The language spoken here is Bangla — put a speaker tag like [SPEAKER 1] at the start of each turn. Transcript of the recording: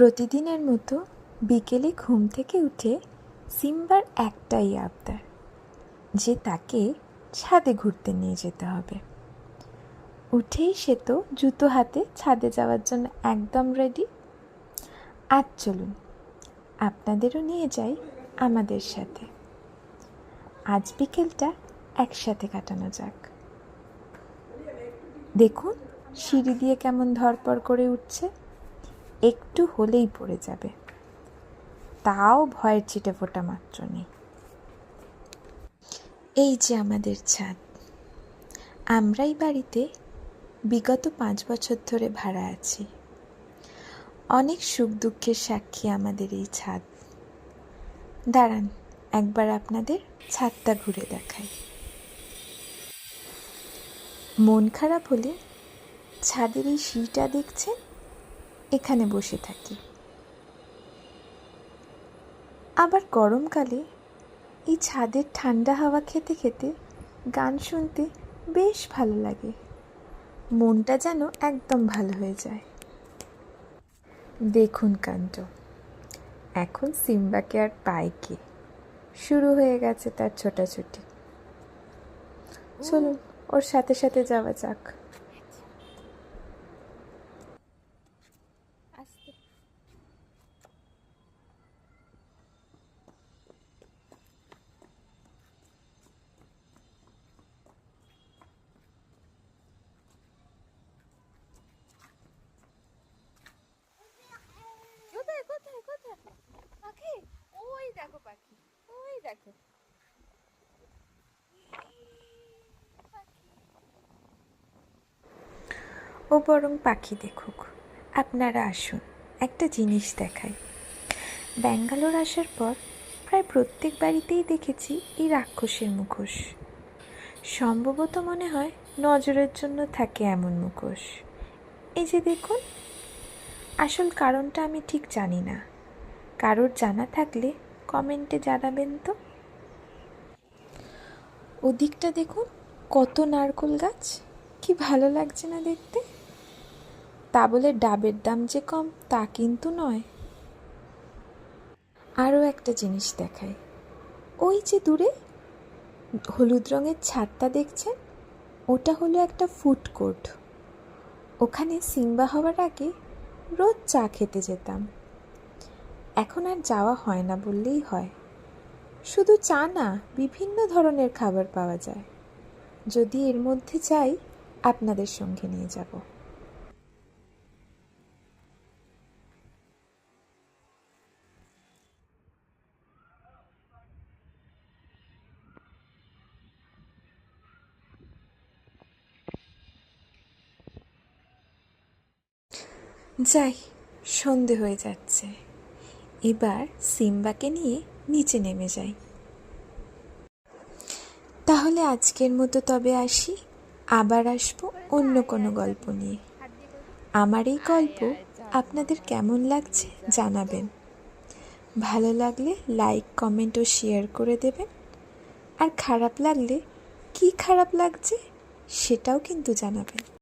[SPEAKER 1] প্রতিদিনের মতো বিকেলে ঘুম থেকে উঠে সিম্বার একটাই আবদার, যে তাকে ছাদে ঘুরতে নিয়ে যেতে হবে। উঠেই সে তো জুতো হাতে ছাদে যাওয়ার জন্য একদম রেডি আজ চলুন, আপনাদেরও নিয়ে যাই আমাদের সাথে। আজ বিকেলটা একসাথে কাটানো যাক। দেখুন, সিঁড়ি দিয়ে কেমন ধরপড় করে উঠছে। একটু হলেই পড়ে যাবে। তাও ভয়ের ছিটে ফোটা মাত্র নেই। এই যে আমাদের ছাদ। আমরাই বাড়িতে বিগত পাঁচ বছর ধরে ভাড়া আছি। অনেক সুখ দুঃখের সাক্ষী আমাদের এই ছাদ। দাঁড়ান, একবার আপনাদের ছাদটা ঘুরে দেখাই। মন খারাপ হলে ছাদের এই সিঁড়িটা দেখছেন? এখানে বসে থাকি। আবার গরমকালে এই ছাদের ঠান্ডা হাওয়া খেতে খেতে গান শুনতে বেশ ভালো লাগে। মনটা যেন একদম ভালো হয়ে যায়। দেখুন কাণ্ড। এখন সিম্বাকে আর পায় কে? শুরু হয়ে গেছে তার ছোটাছুটি। চলুন, ওর সাথে সাথে যাওয়া যাক
[SPEAKER 2] কোথায় কোথায় কোথায় পাখি ওই দেখো পাখি। ওই দেখো।
[SPEAKER 1] ও বরং পাখি দেখুক। আপনারা আসুন, একটা জিনিস দেখাই। ব্যাঙ্গালোর আসার পর প্রায় প্রত্যেক বাড়িতেই দেখেছি এই রাক্ষসের মুখোশ। সম্ভবত মনে হয় নজরের জন্য থাকে এমন মুখোশ। এই যে দেখুন, আসল কারণটা আমি ঠিক জানি না। কারোর জানা থাকলে কমেন্টে জানাবেন তো। ওদিকটা দেখুন, কত নারকোল গাছ। কি ভালো লাগছে না দেখতে। তা বলে ডাবের দাম যে কম, তা কিন্তু নয়। আরও একটা জিনিস দেখায় ওই যে দূরে, হলুদ রঙের ছাদটা দেখছেন? ওটা হলো একটা ফুড কোর্ট। ওখানে সিম্বা হওয়ার আগে রোজ চা খেতে যেতাম। এখন আর যাওয়া হয় না বললেই হয়। শুধু চা না, বিভিন্ন ধরনের খাবার পাওয়া যায়। যদি এর মধ্যে চাই, আপনাদের সঙ্গে নিয়ে যাব। যাই, সন্ধে হয়ে যাচ্ছে। এবার সিম্বাকে নিয়ে নিচে নেমে যাই। তাহলে আজকের মতো তবে আসি। আবার আসব অন্য কোনো গল্প নিয়ে। আমার এই গল্প আপনাদের কেমন লাগছে জানাবেন। ভালো লাগলে লাইক, কমেন্ট ও শেয়ার করে দেবেন। আর খারাপ লাগলে কি খারাপ লাগছে সেটাও কিন্তু জানাবেন।